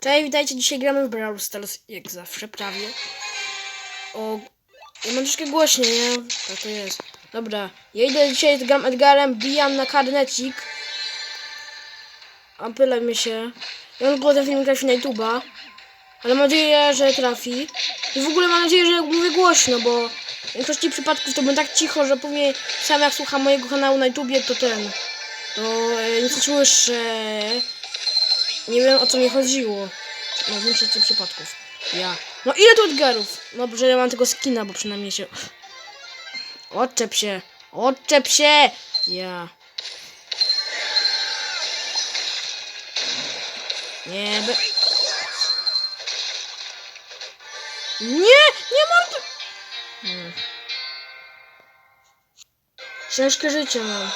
Cześć, witajcie, dzisiaj gramy w Brawl Stars, jak zawsze, prawie. O, ja mam troszkę głośniej, nie? Tak to jest. Dobra, ja idę dzisiaj gram Edgarem, bijam na karnecik. Apyle mi się. Ja mam ten film trafi na YouTube'a. Ale mam nadzieję, że trafi. I w ogóle mam nadzieję, że mówię głośno, bo w większości przypadków to bym tak cicho, że później sam jak słucham mojego kanału na YouTubie, to ten... To e, nie słyszę. Nie wiem o co mi chodziło. W większości przypadków. Ja. No ile tu Edgarów? No że ja mam tego skina, bo przynajmniej się... Odczep się! Odczep się! Ja. Nie be... Nie! Nie mordu... Hmm. Ciężkie życie mam.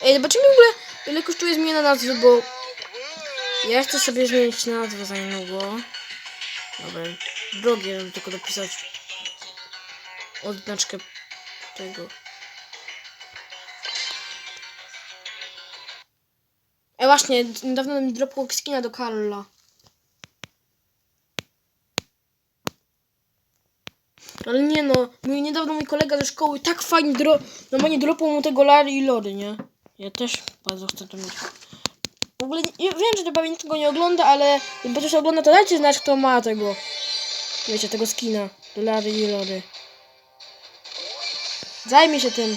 Ej, zobaczymy w ogóle ile kosztuje zmiana nazwy, bo ja chcę sobie zmienić nazwę za niedługo. Dobra, drogie, żeby tylko dopisać odznaczkę tego. Ej, właśnie, niedawno mi dropło skina do Karla. Ale nie no, mój niedawno mój kolega ze szkoły tak fajnie dro... Normalnie dropał mu tego Lary i Lory, nie? Ja też bardzo chcę to mieć. W ogóle nie, wiem, że to pewnie tego nie ogląda, ale jakby ktoś ogląda, to dajcie znać, kto ma tego. Wiecie, tego skina. Do Lary i Lory. Zajmij się tym.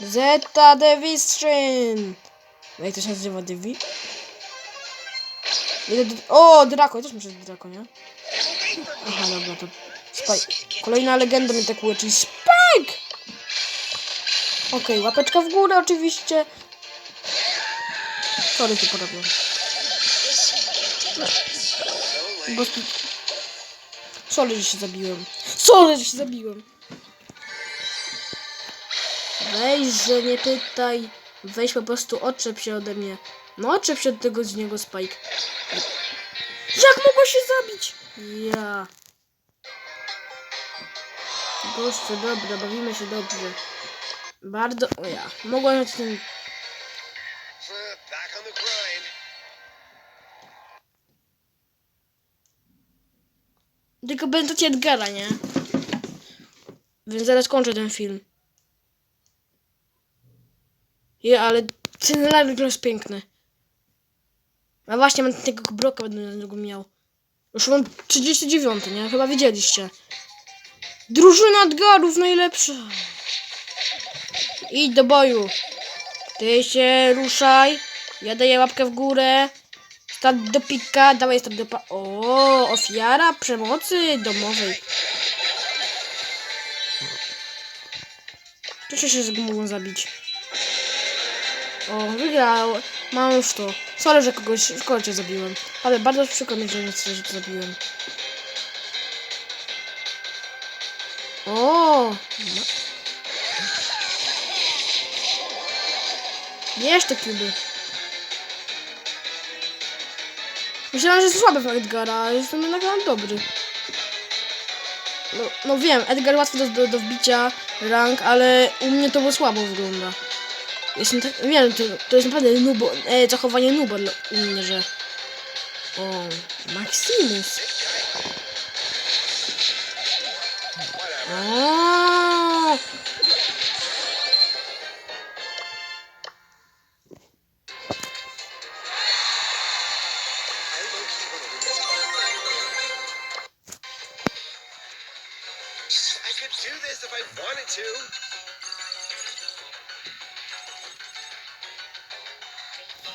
Zeta Devistryn. Jak to się nazywa Devi? O, Draco, ja też muszę Draco, nie? Aha, dobra, to Spike. Kolejna legenda mnie atakuje, czyli Spike! Okej, łapeczka w górę oczywiście. Sorry, tu porobię. Po prostu... Sorry, że się zabiłem. Sorry, że się zabiłem. Weź, że nie pytaj. Weź po prostu odczep się ode mnie. No odczep się od tego z niego Spike. Jak mogło się zabić? Ja. Goście, dobra, bawimy się dobrze. Bardzo... O ja. Mogłem na tym... Tylko będziecie Edgara, nie? Więc zaraz kończę ten film. Je, ale ten live jest piękny. A właśnie, mam tego broka będę na niego miał. Już mam 39, nie? Chyba widzieliście. Drużyna Edgarów najlepsza. Idź do boju. Ty się ruszaj. Ja daję łapkę w górę. Start do pika, dawaj start do pa... O, ofiara przemocy domowej. Cieszę się, że mogłem zabić. O, wygrał. Mam już to. Sorry, że kogoś w kolcie zabiłem. Ale bardzo przykro mi, że nie chcę, że to zabiłem. O! Bierz te kluby. Myślałem, że jest słaby w Edgara, a jestem jednak dobry. No, no wiem, Edgar łatwy do, do, do wbicia rank, ale u mnie to było słabo wygląda. Jestem tak, wiem, to, to jest naprawdę nubo, e, zachowanie nuba u mnie, że... O, Maximus. O, could do this if I wanted to.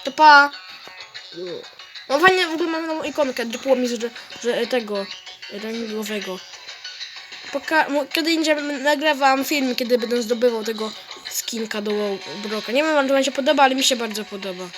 to pa. No fajnie, w ogóle mam nową ikonkę, dropiło mi, że, że tego rangowego. Poka kiedy indziej nagrywam film, kiedy będę zdobywał tego skinka do Broka. Nie wiem, czy wam się podoba, ale mi się bardzo podoba.